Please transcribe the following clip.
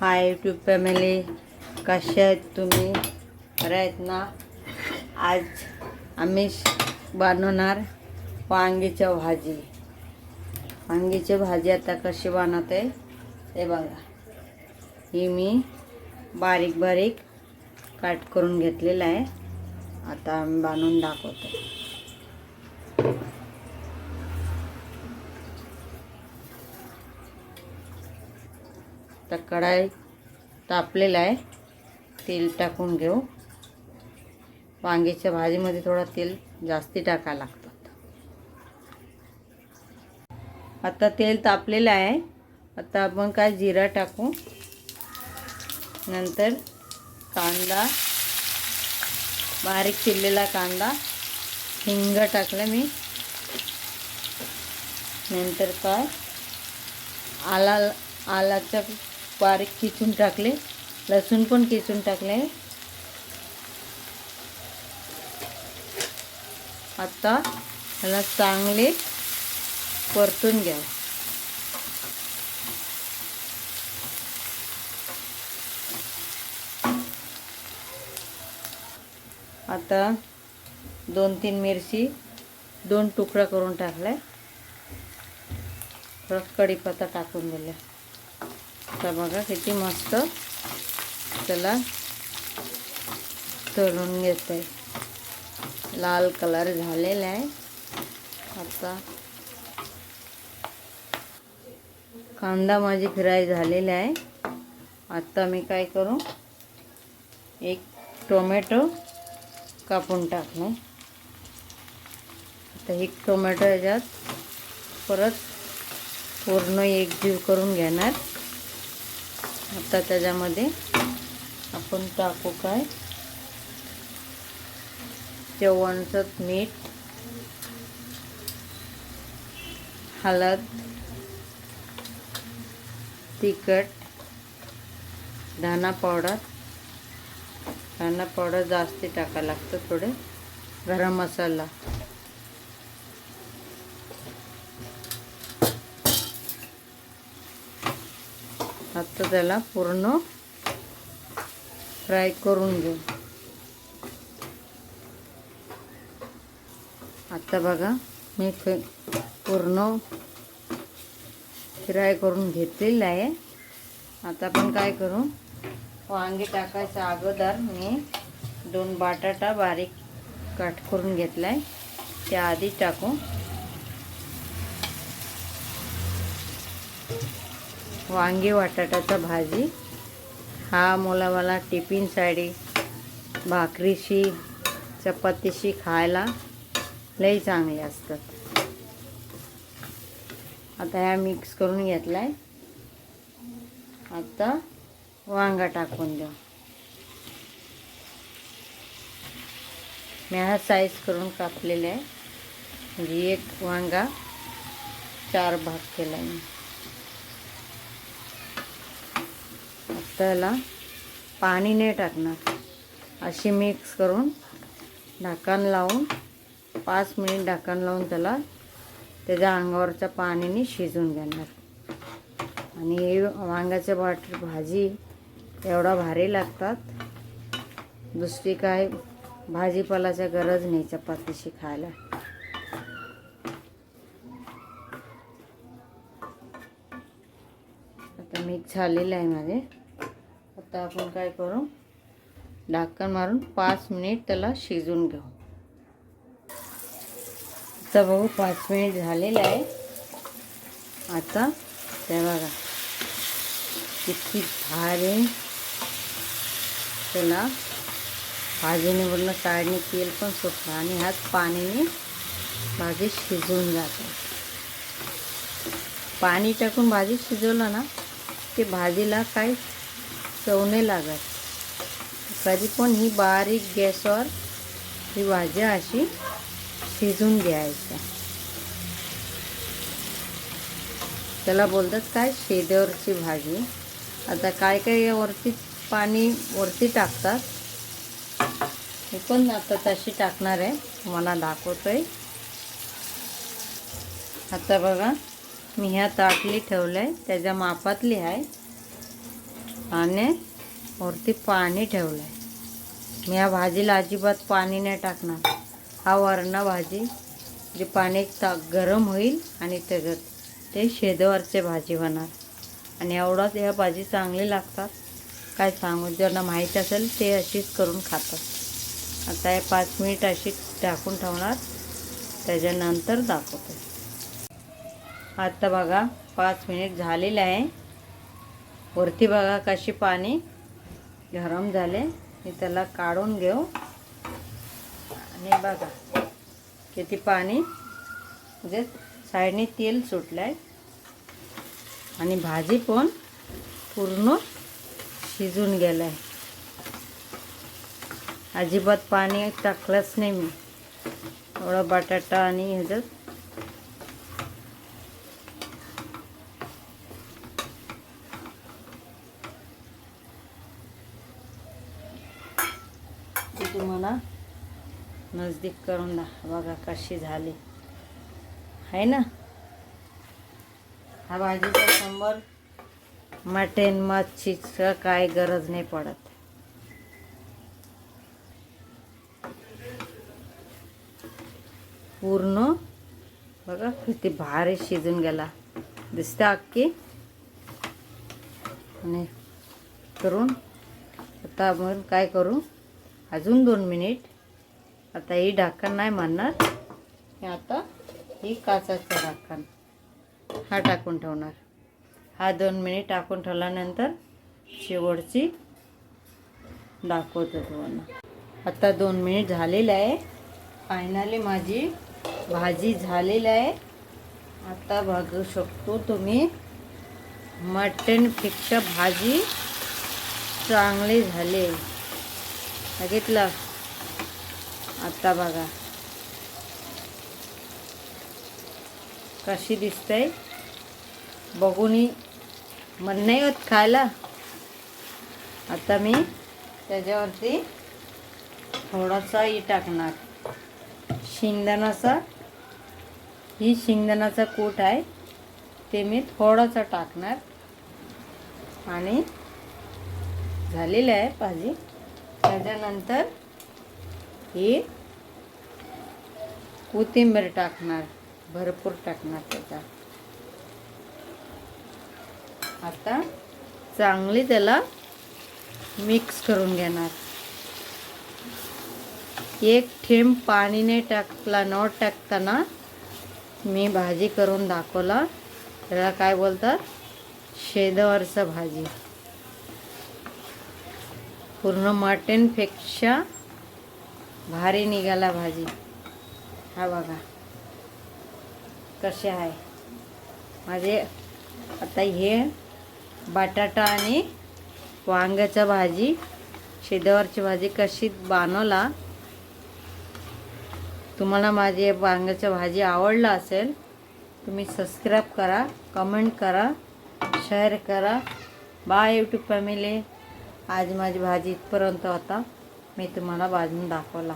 Hi YouTube family कसे आहेत तुम्ही? बरं आहेत ना? आज आम्ही बनवणार वांगीची भाजी. वांगीची भाजी आता कशी बनवते? ते बघा. ही मी बारीक बारीक कट करून घेतलेलं आहे. आता आम्ही बनवून दाखवतो. आता कढाई तापलेला आहे. तेल टाकून घेऊ. वांग्याच्या भाजीमध्ये थोडं तेल जास्ती टाकायला लागतात. आता तेल तापलेलं आहे. आता आपण काय जिरा टाकू. नंतर कांदा. बारीक चिरलेला कांदा. हिंग टाकलं मी. नंतर काय? आला आलाचं बारीक खिचून टाकले लसूण पण खिचून टाकले. आता ह्याला चांगले परतून घ्या. आता दोन तीन मिरची दोन तुकडा करून टाकल्या. थोडा कढीपत्ता टाकून दिल्या. आता बघा किती मस्त त्याला तळून घेत आहे लाल कलर झालेला आहे. आता कांदा माझी फ्राय झालेला आहे. आत्ता मी काय करू? एक टोमॅटो कापून टाकणे आता एक टोमॅटो याच्यात परत पूर्ण एकजीव करून घेणार. आता त्याच्यामध्ये आपण टाकू काय? जेवणचं मीठ हळद तिखट धना पावडर. धना पावडर जास्ती टाकायला लागतं थोडे. गरम मसाला. आता त्याला पूर्ण फ्राय करून घेऊ. आता बघा मी पूर्ण फ्राय करून घेतलेलं आहे. आता आपण काय करू? वांगे टाकायच्या अगोदर मी दोन बटाटा बारीक कट करून घेतला आहे त्या आधी टाकू. वांगी वाटाटाचा भाजी. हा मुलावाला टिफिनसाठी भाकरीशी चपातीशी खायला लई चांगले असतात. आता ह्या मिक्स करून घेतला आहे आता वांगा टाकून द्या मी हा साईज करून कापलेला आहे. म्हणजे एक वांगा चार भाग केला आहे मी. त्याला पाणी नाही टाकणार. अशी मिक्स करून ढाकण लावून पाच मिनिट ढाकण लावून त्याला त्याच्या अंगावरच्या पाण्याने शिजून घेणार. आणि हे वांग्याच्या बाट भाजी एवढा भारी लागतात. दुसरी काय? भाजीपालाच्या गरज नाही चपातीशी खायला. आता मिक्स झालेलं आहे माझे. आता आपण काय करू? ढाकण मारून पाच मिनिट त्याला शिजून घेऊ. आता बघू पाच मिनिट झालेलं आहे. आता ते बघा किती भारी त्याला भाजीने पूर्ण काढणे तेल पण सुटलं आणि ह्याच पाण्याने भाजी शिजून जाते. पाणी टाकून भाजी शिजवलं ना की भाजीला काही चव नाही लागत. कधी पण ही बारीक गॅसवर ही भाजी अशी शिजून घ्यायचं. त्याला बोलतात काय? शेदेवरची भाजी. आता काय काय वरती पाणी वरती टाकतात? हे पण आता तशी टाकणार आहे. तुम्हाला दाखवतोय. आता बघा मी ह्या ताटली ठेवलं आहे त्याच्या मापातली आहे. आणि वरती पाणी ठेवलं आहे मी या भाजीला अजिबात पाणी नाही टाकणार. हा वरणा भाजी जे पाणी ता गरम होईल आणि त्याच्यात ते शेदवरचे भाजी होणार. आणि एवढाच ह्या भाजी चांगली लागतात. काय सांगू ज्यांना माहीत असेल ते अशीच करून खातात. आता हे पाच मिनिट अशी टाकून ठेवणार. त्याच्यानंतर दाखवते. आता बघा पाच मिनिट झालेले आहे. वरती बघा कशी पाणी गरम झाले. मी त्याला काढून घेऊ. आणि बघा किती पाणी. म्हणजे साईडने तेल सुटलं आहे आणि भाजी पण पूर्ण शिजून गेलं आहे अजिबात पाणी टाकलंच नाही मी. थोडं बटाटा आणि ह्याच्यात ती तुम्हाला नजदीक करून दा. बघा कशी झाली. आहे ना? हा भाजीच्या समोर मटण मच्छीचं काय गरज नाही पडत. पूर्ण. बघा किती भारी शिजून गेला. दिसतं अख्खी. आणि करून आता आपण काय करू? अजून दोन मिनिट. आता ही ढाकण नाही म्हणणार हे आता ही काचाचं ढाकण. हा टाकून ठेवणार. हा दोन मिनिट टाकून ठेवल्यानंतर शेवटची दाखवतो तुम्हाला. आता दोन मिनिट झालेलं आहे. फायनली माझी भाजी झालेली आहे. आता बघू शकतो तुम्ही. मटण फिक्क भाजी चांगली झाली. बघितलं? आता बघा. कशी दिसते बघूनही मन नाही होत खायला. आता मी त्याच्यावरती थोडासा ही टाकणार. शेंगदाणाचा ही शेंगदाणाचा कूट आहे. ते मी थोडंसं टाकणार. आणि झालेलं आहे भाजी. त्याच्यानंतर ही कोथिंबीर टाकणार भरपूर टाकणार त्याचा आता चांगली त्याला मिक्स करून घेणार. एक थेंब पाणी नाही टाकला न टाकताना मी भाजी करून दाखवला. त्याला काय बोलतात? शेदवरचं भाजी. पूर्ण मटणपेक्षा भारी निघाला भाजी. हा बघा. कसे आहे? माझे आता हे बटाटा आणि वांग्याची भाजी शेदावरची भाजी कशी बनवला? तुम्हाला माझी वांग्याची भाजी आवडला असेल तुम्ही सबस्क्राईब करा कमेंट करा शेअर करा. बाय यूट्यूब फॅमिली आज माझी भाजी इथपर्यंत होता. मी तुम्हाला भाजून दाखवला.